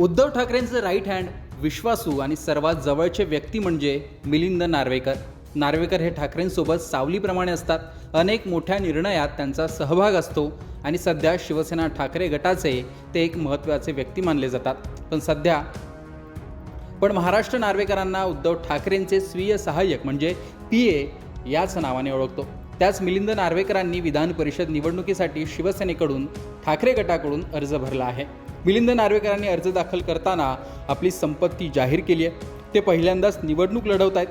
Uddhav ठाकरेंचं right hand विश्वासू आणि सर्वात जवळचे व्यक्ती म्हणजे मिलिंद नार्वेकर. नार्वेकर हे ठाकरेंसोबत सावलीप्रमाणे असतात. अनेक मोठ्या निर्णयात त्यांचा सहभाग असतो आणि सध्या शिवसेना ठाकरे गटाचे ते एक महत्त्वाचे व्यक्ती मानले जातात. पण सध्या पण महाराष्ट्र नार्वेकरांना उद्धव ठाकरेंचे स्वीय सहाय्यक म्हणजे पी ए याच नावाने ओळखतो. त्याच मिलिंद नार्वेकरांनी विधान परिषद निवडणुकीसाठी शिवसेनेकडून ठाकरे गटाकडून अर्ज भरला आहे. मिलिंद नार्वेकरांनी अर्ज दाखल करताना आपली संपत्ती जाहीर केली आहे. ते पहिल्यांदाच निवडणूक लढवत आहेत.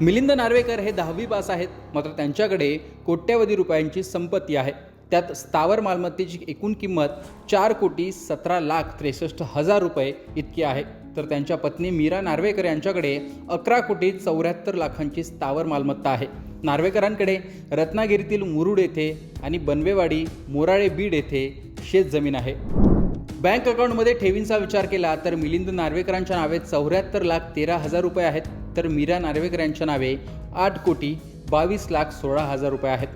मिलिंद नार्वेकर हे दहावी पास आहेत मात्र त्यांच्याकडे कोट्यवधी रुपयांची संपत्ती आहे. त्यात स्थावर मालमत्तेची एकूण किंमत चार कोटी सतरा लाख त्रेसष्ट हजार रुपये इतकी आहे. तर त्यांच्या पत्नी मीरा नार्वेकर यांच्याकडे अकरा कोटी चौऱ्याहत्तर लाखांची स्थावर मालमत्ता आहे. नार्वेकरांकडे रत्नागिरीतील मुरुड येथे आणि बनवेवाडी मोराळे बीड येथे शेत जमीन आहे. बँक अकाउंटमध्ये ठेवींचा विचार केला तर मिलिंद नार्वेकरांच्या नावे चौऱ्याहत्तर लाख तेरा हजार रुपये आहेत. तर मीरा नार्वेकर यांच्या नावे आठ कोटी बावीस लाख सोळा हजार रुपये आहेत.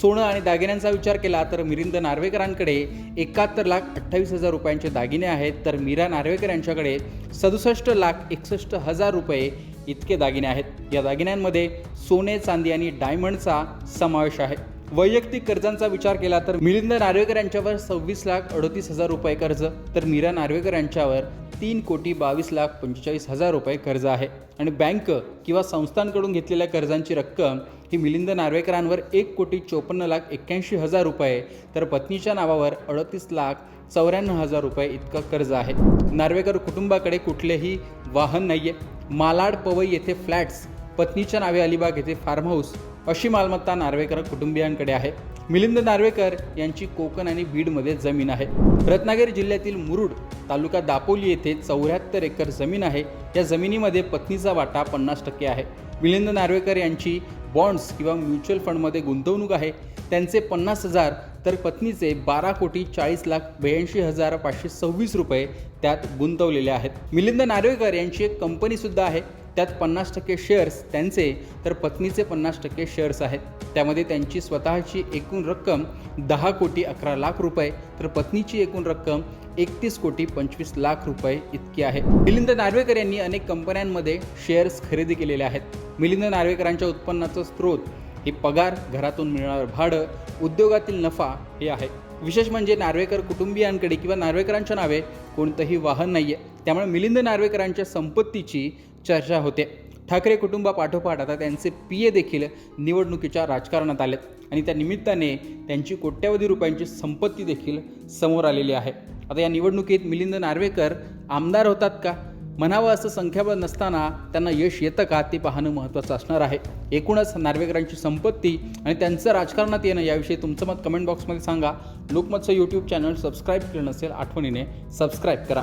सोनं आणि दागिन्यांचा विचार केला तर मिलिंद नार्वेकरांकडे एकाहत्तर लाख अठ्ठावीस हजार रुपयांचे दागिने आहेत. तर मीरा नार्वेकर यांच्याकडे सदुसष्ट लाख एकसष्ट हजार रुपये इतके दागिने आहेत. या दागिन्यांमध्ये सोने चांदी आणि डायमंडचा समावेश आहे. वैयक्तिक कर्जांचा विचार केला तर मिलिंद नार्वेकर यांच्यावर सव्वीस लाख अडतीस हजार रुपये कर्ज. तर मीरा नार्वेकर यांच्यावर तीन कोटी बावीस लाख पंचेचाळीस हजार रुपये कर्ज आहे. आणि बँक किंवा संस्थांकडून घेतलेल्या कर्जांची रक्कम ही मिलिंद नार्वेकरांवर एक कोटी चोपन्न लाख एक्क्याऐंशी हजार रुपये तर पत्नीच्या नावावर अडतीस लाख चौऱ्याण्णव हजार रुपये इतकं कर्ज आहे. नार्वेकर कुटुंबाकडे कुठलेही वाहन नाही आहे मालाड पवई येथे फ्लॅट्स पत्नीच्या नावे अलिबाग येथे फार्म हाऊस अशी मालमत्ता नार्वेकर कुटुंबियांकडे आहे. मिलिंद नार्वेकर यांची कोकण आणि बीडमध्ये जमीन आहे. रत्नागिरी जिल्ह्यातील मुरुड तालुका दापोली येथे चौऱ्याहत्तर एकर जमीन आहे. या जमिनीमध्ये पत्नीचा वाटा पन्नास टक्के आहे. मिलिंद नार्वेकर यांची बॉन्ड्स किंवा म्युच्युअल फंडमध्ये गुंतवणूक आहे. त्यांचे पन्नास हजार तर पत्नीचे बारा कोटी चाळीस लाख ब्याऐंशी हजार पाचशे सव्वीस रुपये त्यात गुंतवलेले आहेत. मिलिंद नार्वेकर यांची एक कंपनीसुद्धा आहे. त्यात पन्नास टक्के शेअर्स त्यांचे तर पत्नीचे पन्नास टक्के शेअर्स आहेत. त्यामध्ये त्यांची स्वतःची एकूण रक्कम दहा कोटी अकरा लाख रुपये तर पत्नीची एकूण रक्कम एकतीस कोटी पंचवीस लाख रुपये इतकी आहे. मिलिंद नार्वेकर यांनी अनेक कंपन्यांमध्ये शेअर्स खरेदी केलेले आहेत. मिलिंद नार्वेकरांच्या उत्पन्नाचा स्रोत हे पगार घरातून मिळणारं भाडं उद्योगातील नफा हे आहे. विशेष म्हणजे नार्वेकर कुटुंबियांकडे किंवा नार्वेकरांच्या नावे कोणतंही वाहन नाही आहे त्यामुळे मिलिंद नार्वेकरांच्या संपत्तीची चर्चा होते. ठाकरे कुटुंबापाठोपाठ आता त्यांचे पी ए देखील निवडणुकीच्या राजकारणात आलेत आणि त्या निमित्ताने त्यांची कोट्यवधी रुपयांची संपत्ती देखील समोर आलेली आहे. आता या निवडणुकीत मिलिंद नार्वेकर आमदार होतात का? म्हणावं असं संख्याबळ नसताना त्यांना यश येतं का? ते पाहणं महत्त्वाचं असणार आहे. एकूणच नार्वेकरांची संपत्ती आणि त्यांचं राजकारणात येणं याविषयी तुमचं मत कमेंट बॉक्समध्ये सांगा. लोकमतचं यूट्यूब चॅनल सबस्क्राईब केलं नसेल आठवणीने सबस्क्राईब करा.